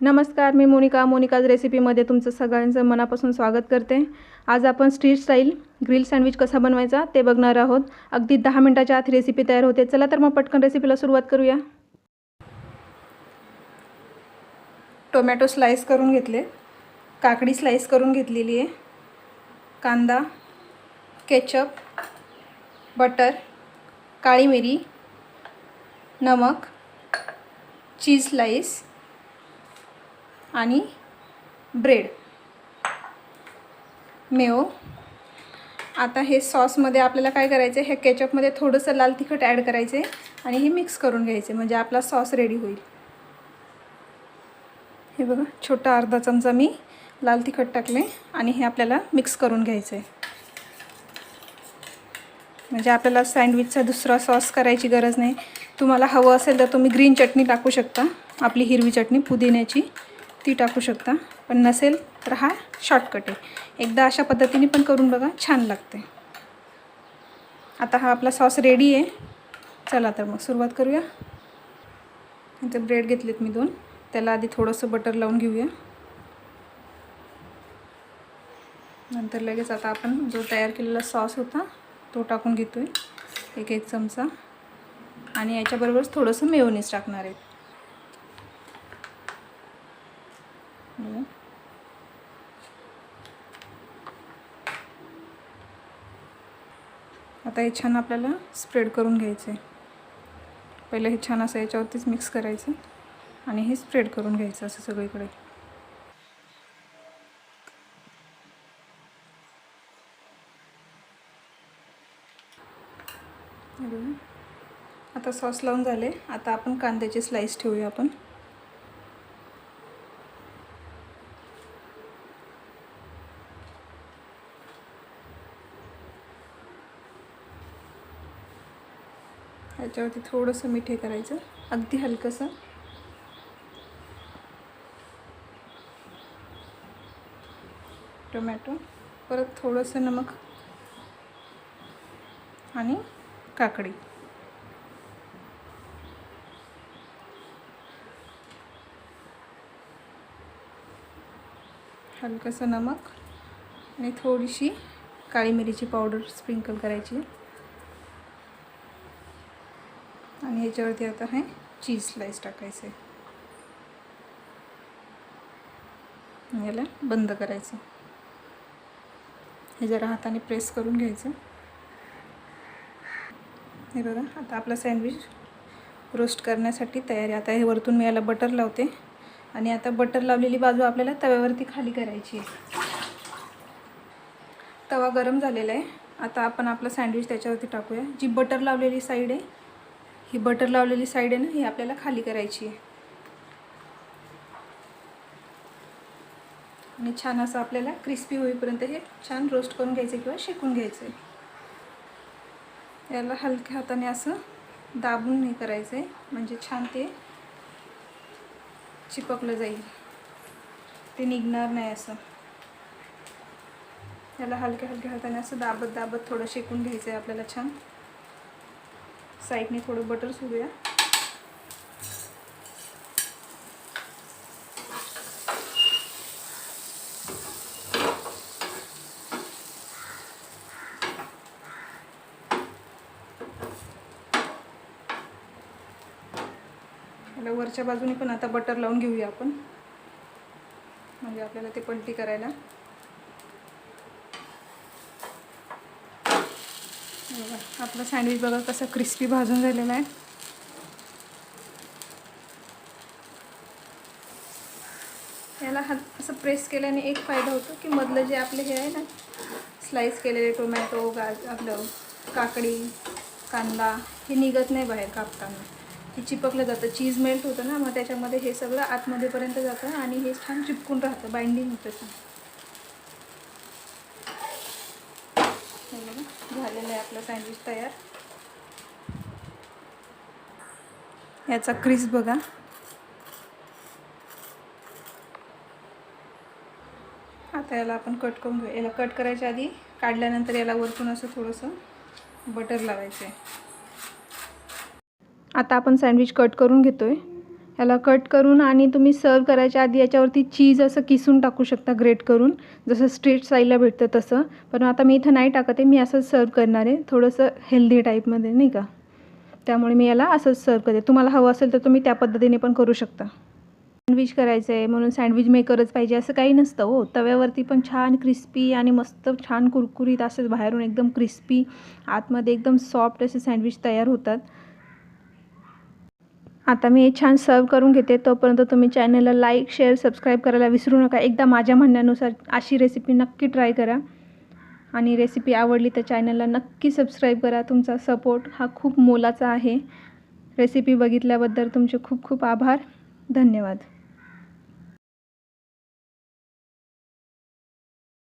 नमस्कार मी मोनिका. मोनिकाज रेसिपीमध्ये तुमचं सगळ्यांचं मनापासून स्वागत करते. आज आपण स्ट्रीट स्टाईल ग्रिल सँडविच कसा बनवायचा ते बघणार आहोत. अगदी दहा मिनटाच्या आत रेसिपी तयार होते. चला तर मग पटकन रेसिपीला सुरुवात करूया. टोमॅटो स्लाईस करून घेतले. काकडी स्लाईस करून घेतलेली आहे. कांदा केचप बटर काळी मिरी नमक चीज स्लाईस आणि ब्रेड. मेओ आता हे सॉसमध्ये आपल्याला काय करायचं आहे हे केचपमध्ये थोडंसं लाल तिखट ॲड करायचे आणि हे मिक्स करून घ्यायचे म्हणजे आपला सॉस रेडी होईल. हे बघा छोटा अर्धा चमचा मी लाल तिखट टाकले आणि हे आपल्याला मिक्स करून घ्यायचं आहे म्हणजे आपल्याला सँडविचचा दुसरा सॉस करायची गरज नाही. तुम्हाला हवं असेल तर तुम्ही ग्रीन चटणी टाकू शकता आपली हिरवी चटणी पुदिन्याची. ती टाकू शकता. पण नसेल तर हा शॉर्टकट आहे. एकदा अशा पद्धतीने पण करून बघा छान लागते. आता हा आपला सॉस रेडी आहे. चला तर मग सुरुवात करूया. इथे ब्रेड घेतलेत मी दोन. त्याला आधी थोडंसं बटर लावून घेऊया. नंतर लगेच आता आपण जो तयार केलेला सॉस होता तो टाकून घेतो आहे एक एक चमचा. आणि याच्याबरोबरच थोडंसं मेयोनीज टाकणार आहे. आता हे छान आपल्याला स्प्रेड करून घ्यायचं. आहे पहिलं हे छान असं याच्यावरतीच मिक्स करायचं आणि हे स्प्रेड करून घ्यायचं असं सगळीकडे. आता सॉस लावून झाले. आता आपण कांद्याचे स्लाईस ठेवूया आपण. याच्यावरती थोडंसं मीठ हे करायचं अगदी हलकंसं. टोमॅटो परत थोडंसं नमक आणि काकडी. हलकंसं नमक आणि थोडीशी काळी मिरीची पावडर स्प्रिंकल करायची आणि ह्याच्यावरती आता हे चीज स्लाईस टाकायचं आहे याला बंद करायचं. हे जरा हाताने प्रेस करून घ्यायचं. हे बघा आता आपला सँडविच रोस्ट करण्यासाठी तयार आहे. आता हे वरतून मी याला बटर लावते. आणि आता बटर लावलेली बाजू आपल्याला तव्यावरती खाली करायची आहे. तवा गरम झालेला आहे. आता आपण आपलं सँडविच त्याच्यावरती टाकूया. जी बटर लावलेली साईड आहे ही बटर लावलेली साईड आहे ना ही आपल्याला खाली करायची आहे. आणि छान असं आपल्याला क्रिस्पी होईपर्यंत हे छान रोस्ट करून घ्यायचं किंवा शेकून घ्यायचं आहे याला हलक्या हाताने असं दाबून हे करायचं आहे म्हणजे छान ते चिपकलं जाईल. ते निघणार नाही असं. याला हलक्या हलक्या हाताने असं दाबत दाबत थोडं शेकून घ्यायचं आहे आपल्याला छान. साईडने थोडं बटर सोडूया. वरच्या बाजूने पण आता बटर लावून घेऊया आपण. म्हणजे आपल्याला ते पलटी करायला. बघा आपलं सँडविच बघा कसं क्रिस्पी भाजून झालेलं आहे. याला हात असं प्रेस केल्याने एक फायदा होतो की मधलं जे आपले हे आहे ना स्लाईस केलेले टोमॅटो गाज आपलं काकडी कांदा हे निघत नाही बाहेर कापताना. हे चिपकलं जातं. चीज मेल्ट होतं ना मग त्याच्यामध्ये हे सगळं आतमध्येपर्यंत जातं आणि हे छान चिपकून राहतं बाइंडिंग होतं छान हे बघा झालेलं आहे आपलं सँडविच तयार. याचा क्रिस बघा. आता याला आपण कट करून घेऊ. याला कट करायच्या आधी काढल्यानंतर याला वरतून असं थोडंसं बटर लावायचं आहे आता आपण सँडविच कट करून घेतो आहे याला कट करून आणि तुम्ही सर्व करायच्या आधी याच्यावरती चीज असं किसून टाकू शकता ग्रेट करून. जसं स्ट्रीट स्टाईलला भेटतं तसं. पण आता मी इथं नाही टाकत आहे मी असंच सर्व करणार आहे. थोडंसं हेल्दी टाईपमध्ये नाही का? त्यामुळे मी याला असंच सर्व करते. तुम्हाला हवं असेल तर तुम्ही त्या पद्धतीने पण करू शकता. सँडविच करायचं आहे म्हणून सँडविच मेकरच पाहिजे असं काही नसतं हो. तव्यावरती पण छान क्रिस्पी आणि मस्त छान कुरकुरीत असंच बाहेरून एकदम क्रिस्पी आतमध्ये एकदम सॉफ्ट असे सँडविच तयार होतात. आता मी हे छान सर्व करून घेते. तोपर्यंत तुम्ही चॅनलला लाईक शेअर सबस्क्राईब करायला विसरू नका. एकदा माझ्या म्हणण्यानुसार अशी रेसिपी नक्की ट्राय करा. आणि रेसिपी आवडली तर चॅनलला नक्की सबस्क्राईब करा. तुमचा सपोर्ट हा खूप मोलाचा आहे. रेसिपी बघितल्याबद्दल तुमचे खूप खूप आभार. धन्यवाद.